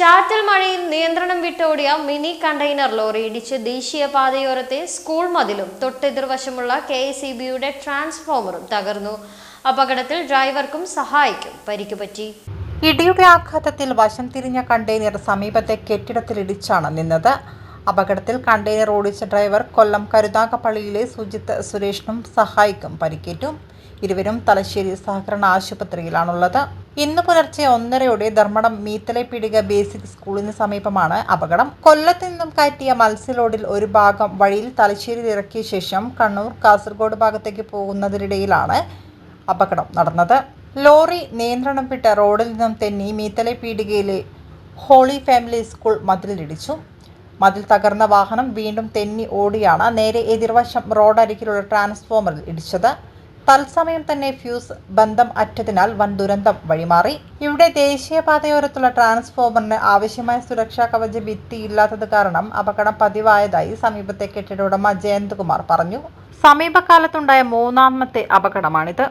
ചാറ്റൽ മഴയിൽ നിയന്ത്രണം വിട്ടോടിയ മിനി കണ്ടെയ്നർ ലോറി ഇടിച്ച് ദേശീയപാതയോരത്തെ സ്കൂൾ മതിലും തൊട്ടെതിർവശമുള്ള കെ എസ് ഇ ബിയുടെ ട്രാൻസ്ഫോമറും തകർന്നു. അപകടത്തിൽ ഡ്രൈവർക്കും സഹായിക്കും. പരിക്കുപറ്റി ഇടിയുടെ ആഘാതത്തിൽ വശം തിരിഞ്ഞ കണ്ടെയ്നർ സമീപത്തെ കെട്ടിടത്തിലിടിച്ചാണ് നിന്നത്. അപകടത്തിൽ കണ്ടെയ്നർ ഓടിച്ച ഡ്രൈവർ കൊല്ലം കരുതാകപ്പള്ളിയിലെ സുജിത്ത് സുരേഷിനും സഹായിക്കും പരിക്കേറ്റു. ഇരുവരും തലശ്ശേരി സഹകരണ ആശുപത്രിയിലാണുള്ളത്. ഇന്ന് പുലർച്ചെ ഒന്നരയോടെ ധർമ്മടം മീത്തലെ പിടിക ബേസിക് സ്കൂളിന് സമീപമാണ് അപകടം. കൊല്ലത്ത് നിന്നും കയറ്റിയ മത്സ്യലോഡിൽ ഒരു ഭാഗം വഴിയിൽ തലശ്ശേരിയിൽ ഇറക്കിയ ശേഷം കണ്ണൂർ കാസർഗോഡ് ഭാഗത്തേക്ക് പോകുന്നതിനിടയിലാണ് അപകടം നടന്നത്. ലോറി നിയന്ത്രണം വിട്ട റോഡിൽ നിന്നും തെന്നി മീത്തലെ പീടികയിലെ ഹോളി ഫാമിലി സ്കൂൾ മതിലിടിച്ചു. മതിൽ തകർന്ന വാഹനം വീണ്ടും തെന്നി ഓടിയാണ്. നേരെ എതിർവശം റോഡരികിലുള്ള ട്രാൻസ്ഫോമറിൽ ഇടിച്ചത്. തത്സമയം തന്നെ ഫ്യൂസ് ബന്ധം അറ്റതിനാൽ വൻ ദുരന്തം വഴിമാറി. ഇവിടെ ദേശീയപാതയോരത്തുള്ള ട്രാൻസ്ഫോമറിന് ആവശ്യമായ സുരക്ഷാ കവച ഭിത്തിയില്ലാത്തത് കാരണം അപകടം പതിവായതായി സമീപത്തെ കെട്ടിട ഉടമ ജയന്ത് കുമാർ പറഞ്ഞു. സമീപകാലത്തുണ്ടായ മൂന്നാമത്തെ അപകടമാണിത്.